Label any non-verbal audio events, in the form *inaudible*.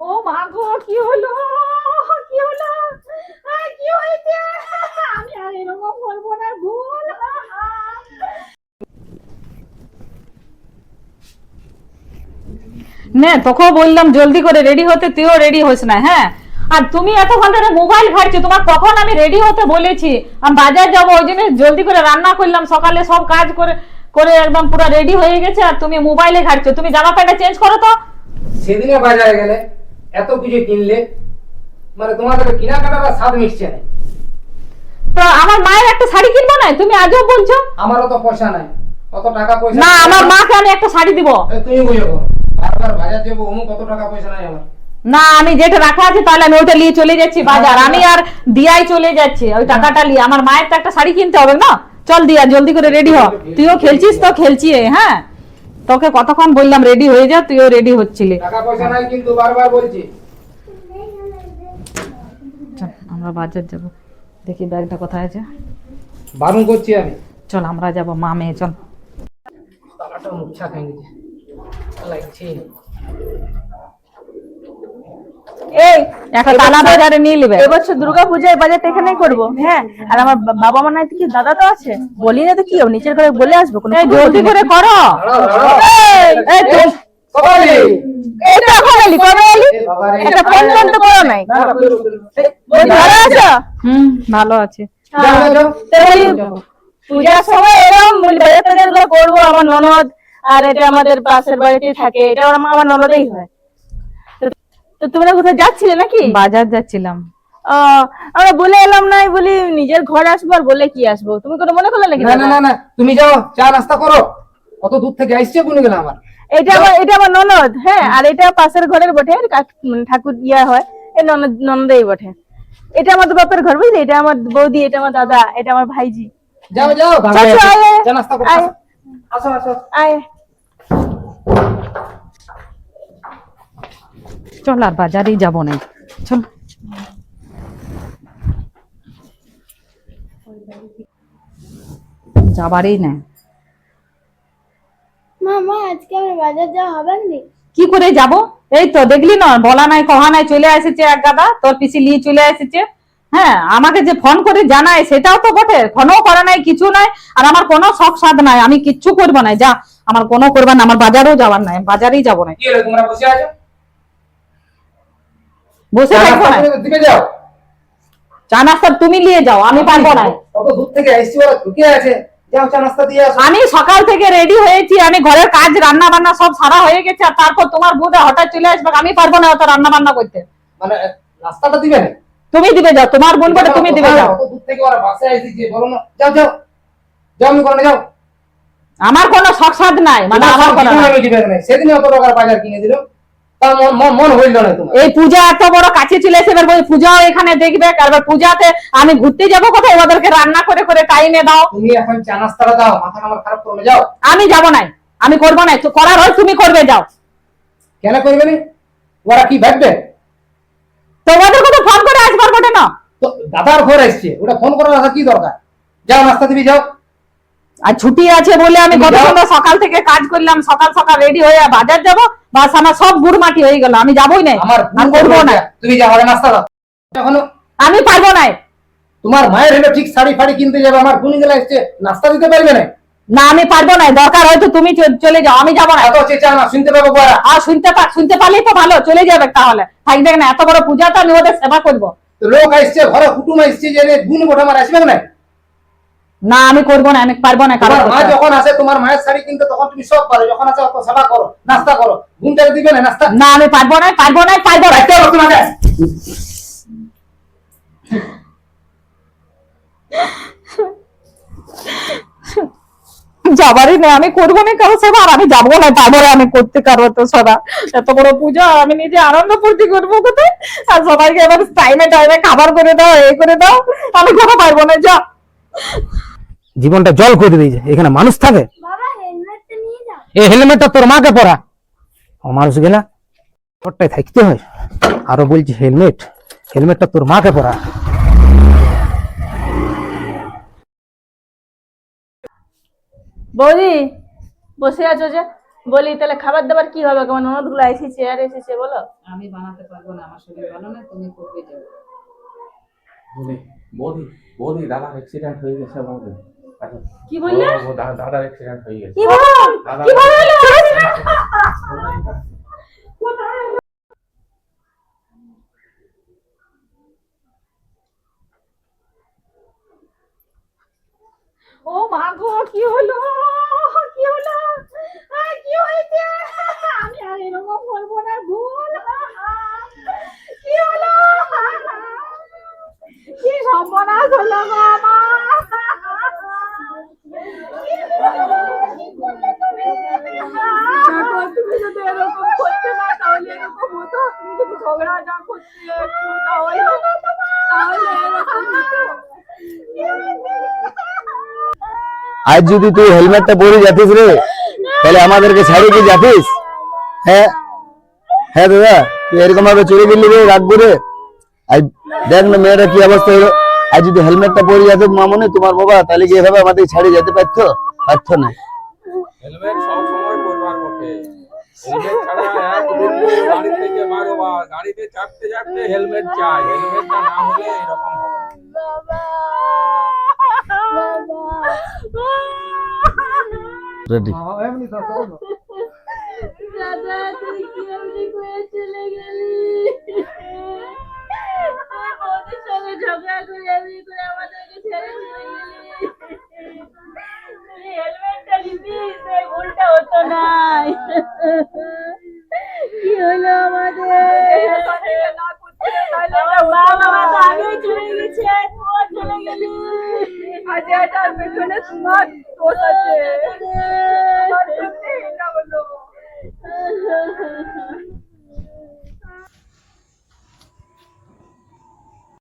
ও মা গো কি হলো? কি হলো? কি হয়েছে? আমি আর এরকম বলব না ভুল নে তোকেও বললাম জলদি করে রেডি হতে তুইও রেডি হোস না হ্যাঁ? আর তুমি এতক্ষণ ধরে মোবাইল ঘাটছো তোমার কখন আমি রেডি হতে বলেছি? আমি বাজার যাব ওই জন্য জলদি করে রান্না করলাম সকালে সব কাজ করে করে একদম পুরো রেডি হয়ে গেছে আর তুমি মোবাইলে ঘাটছো। তুমি জামা প্যান্টটা চেঞ্জ করো তো। সেদিনে বাজারে গেলে। এত কিছু কিনলে মানে তোমাদের কেনাকাটার স্বাদ মিশছে না। তো আমার মায়ের একটা শাড়ি কিনবো না? তুমি আজও বলছো? আমারও তো পয়সা নাই। কত টাকা পয়সা না আমার মাকে আমি একটা শাড়ি দিব। তুমি বুঝো বারবার বাজার যাব অমুক কত টাকা পয়সা নাই আমার। না আমি যেটা রাখা আছে তাহলে আমি ওটা নিয়ে চলে যাচ্ছি বাজার। আমি আর দিয়াই চলে যাচ্ছি ওই টাকাটা নিয়ে। আমার মায়ের তো একটা শাড়ি কিনতে হবে না? চল দিয়া জলদি করে রেডি হ। তুইও খেলছিস তো খেলছি হ্যাঁ। তোকে কতক্ষণ বললাম রেডি হয়ে যা তুইও রেডি হচ্ছিলি। টাকা পয়সা নাই কিন্তু বারবার বলছি। চল আমরা বাজার যাব। দেখি ব্যাগটা কোথায় আছে। বারণ করছি আমি। চল আমরা যাব মা মেয়ে চল। তালাটা মুচ্ছা খেয়ে গেছে লাগছে এই একটা তালা বাজারে নিয়ে নিবে। এবছর দুর্গা পূজায় বাজারটা এখানেই করব। হ্যাঁ আর আমার বাবা মা নাই কি দাদা তো আছে? বলি না তো কি নিচের ঘরে বলে আসব কোনো জলদি করে। করো। এই, এই তুই- কপালে! তো এখন এলি? কবে এলি? এ বাবা রে। একটা ফোন ফোন তো করো নাই? ভালো আছো? হুম ভালো আছে। পূজার সময় এরকম বলি বাজার টাজার করব আমার ননদ আর এটা আমাদের পাশের বাড়িতে থাকে এটা আমার আমার ননদেই হয়। তো- তোমরা কোথায় যাচ্ছিলে নাকি? বাজার যাচ্ছিলাম। আমরা বলে এলাম নাই বলি নিজের ঘর আসব আর বলে কি আসব। তুমি কোনো মনে করলে নাকি না না না না তুমি যাও চা নাস্তা করো। কত দূর থেকে আসছে গুনে গেল আমার এটা আমার এটা আমার ননদ হ্যাঁ আর এটা পাশের ঘরের বটে মানে ঠাকুর ইয়া হয় এই ননদ ননদেই বটে। এটা আমাদের বাপের ঘর বুঝলি? এটা আমার বৌদি এটা আমার দাদা এটা আমার ভাইজি। যাও যাও আয়। চা নাস্তা করো। আসো আসো। আয়। চল আর বাজারেই যাব না। চল। যাবারই না। মামা আজকে আমার বাজার যাওয়া হবে না? কি করে যাব? এই তো দেখলি না বলা নাই কহা নাই চলে এসেছে এক গাদা তোর পিসি নিয়ে চলে এসেছে। হ্যাঁ আমাকে যে ফোন করে জানায় সেটাও তো বটে। ফোনও করা নাই কিছু নাই আর আমার কোনো শখ সাদ নাই। আমি কিচ্ছু করব না। যা আমার কোনো করবার না আমার বাজারেও যাবার নাই বাজারেই যাব না। কি হলো তোমরা বসে নাস্তা না। দিকে যাও। চা নাস্তা তুমি নিয়ে যাও আমি পারব না। কত দূর থেকে আসছি ওরা ঢুকে আছে। যাও চা নাস্তা দিয়ে আসো। আমি সকাল থেকে রেডি হয়েছি আমি ঘরের কাজ রান্না বান্না সব সারা হয়ে গেছে আর তারপর তোমার বুধে হঠাৎ চলে আসবে আমি পারব না অত রান্না বান্না করতে। মানে নাস্তাটা দিবে না? তুমি দিবে যাও তোমার বোন বলে তুমি দিবে যাও। দূর থেকে ওরা বাসে আসছে বলো না। যাও যাও। যাও আমি করে যাও। আমার কোনো শখ সাদ নাই মানে আমার কোনো সেদিন অত টাকার বাজার কিনে দিল। এই পূজা এত বড় কাছে চলে এসে এবার পূজাও এখানে দেখবে। আর পূজাতে আমি ঘুরতে যাব কোথায় ওদেরকে রান্না করে করে টাইমে দাও। তুমি এখন চা নাস্তাটা দাও মাথা আমার খারাপ করবে যাও। আমি যাব নাই। আমি করব না তো করার হয় তুমি করবে যাও। কেন করবে না? ওরা কি ভাববে? তো ওদের কথা ফোন করে আসবার বটে না। তো দাদার ঘর আসছে ওটা ফোন করার কি দরকার? যাও নাস্তা দিবি যাও। আর ছুটি আছে বলে আমি কত সকাল থেকে কাজ করলাম সকাল সকাল রেডি হয়ে বাজার যাব বাস আমার সব গুড় মাটি হয়ে গেল আমি যাবোই না। আর করব না। তুমি যাও নাস্তা দাও এখনও আমি পারব না। তোমার মায়ের হলো ঠিক শাড়ি ফাড়ি কিনতে যাবে আমার গুনি গেলা এসছে নাস্তা দিতে পারবে না। না আমি পারব না দরকার হয়তো তুমি চলে যাও আমি যাব না। এত চেঁচা না শুনতে পাবো আর শুনতে পা শুনতে পারলেই তো ভালো চলে যাবে তাহলে। থাকবে না এত বড় পূজা তো আমি ওদের সেবা করব। লোক আসছে ঘরে কুটুম আসছে যে গুণ গোটা আমার আসবে না? না আমি করব না আমি পারব না কারও তোমার মা যখন আসে তোমার মায়ের শাড়ি কিনতে তখন তুমি সব পারো যখন আসে অত সেবা করো নাস্তা করো ঘুমটাকে দিবে না নাস্তা? না আমি পারব না পারব না পারব না। হবে তোমাকে। যাবারই না আমি করব না কারও সেবা আর আমি যাব না পারব না আমি করতে কারও তো সেবা। এত বড় পূজা আমি নিজে আনন্দ ফুর্তি করব কোথায়? আর সবাইকে এবার টাইমে টাইমে খাবার করে দাও এ করে দাও আমি কোনো পারব না যা। জীবনটা জল করে দিয়েছে। এখানে মানুষ থাকে। বাবা হেলমেটটা নিয়ে যাও। এই হেলমেটটা তোর মাকে পরা। ও মানুষ গেলা তোরটাই থাকতে হয়। আরও বলছি হেলমেট হেলমেটটা তোর মাকে পরা। বৌদি বসে আছো যে? বলি তাহলে খাবার দাবার কি হবে? আমার ননদগুলো এসেছে আর এসেছে বলো। আমি বানাতে পারব না আমার শরীর ভালো না তুমি করবে যাও। বৌদি বৌদি দাদার অ্যাক্সিডেন্ট হয়ে গেছে বৌদি আচ্ছা, কি বললে? ও, ও, দাদার অ্যাক্সিডেন্ট হয়ে গেছে। কি বলো? কি বলো? ও মা গো কি হলো? কি হলো? কি হয়েছে? আমি আর এরকম বলব না ভুল কি হলো কি সর্বনাশ হলো গো আমার দেখো তুমি যদি এরকম করতে না তাহলে এরকম হতো তুমি যদি ঝগড়া না করতে একটু তাহলে তাহলে এরকম আজ যদি তুই হেলমেটটা পরে যাতিস রে তাহলে আমাদেরকে ছাড়ে কি যাতিস? হ্যাঁ? হ্যাঁ দাদা তুই এরকম ভাবে চলে গেলি রে রাখব রে আজ দেখ না মেয়েটা কি অবস্থা হলো। আজ যদি হেলমেটটা পরে যেত মামনি তোমার বাবা তাহলে কি এভাবে আমাদের ছাড়ে যেতে পারতো? পারতো না। হেলমেট সব সময় পরবার বটে গাড়ি থেকে বারোবার গাড়িতে চাপতে চাপতে হেলমেট চাই হেলমেটটা না হলে এরকম রেডি দাদা তুই কি এমনি করে। চলে গেলি? তুই সঙ্গে ঝগড়া করে এমনি করে আমাদেরকে ছেড়ে চলে গেলি। হাজারটার পেছনে স্মার্ট দোষ আছে। *laughs* *laughs*